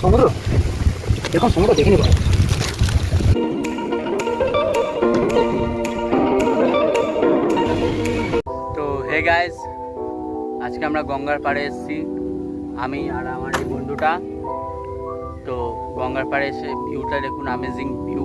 সমুদ্র এখন সমুদ্র তো হে গাইজ আজকে আমরা গঙ্গার পাড়ে এসেছি। আমি আর আমার এই বন্ধুটা। তো, গঙ্গার পাড়ে এসে ভিউটা দেখুন অ্যামেজিং ভিউ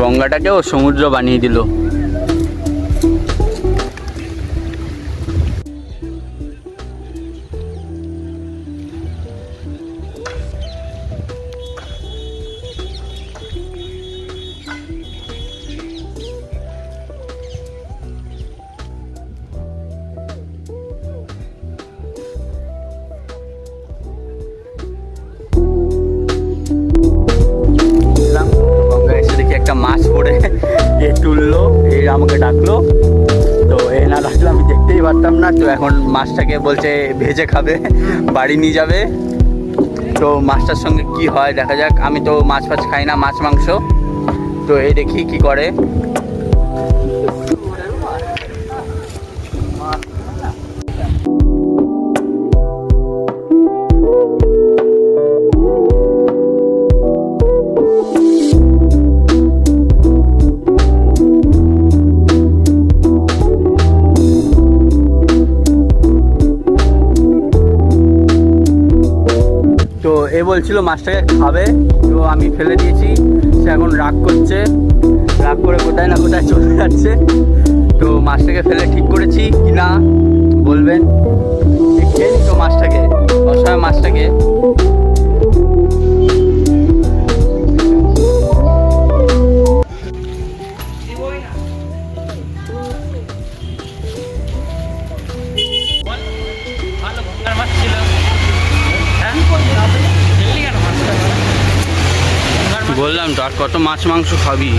গঙ্গাটাকে ও সমুদ্র বানিয়ে দিল। তো এখন মাছটাকে বলছে ভেজে খাবে, বাড়ি নিয়ে যাবে। তো মাছটার সঙ্গে কি হয় দেখা যাক, আমি তো মাছ ফাছ খাই না, মাছ মাংস। তো এই দেখি কি করে। এ বলছিল মাছটাকে খাবে, তো আমি ফেলে দিয়েছি। সে এখন রাগ করছে। রাগ করে কোথায় না কোথায় চলে যাচ্ছে। তো মাছটাকে ফেলে ঠিক করেছি কি না, বলবেন? খেয়ে নিত তো মাছটাকে। অসহায় মাছটাকে। বললাম তো আর কত মাছ মাংস খাবি?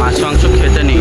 মাছ মাংস খেতে নেই।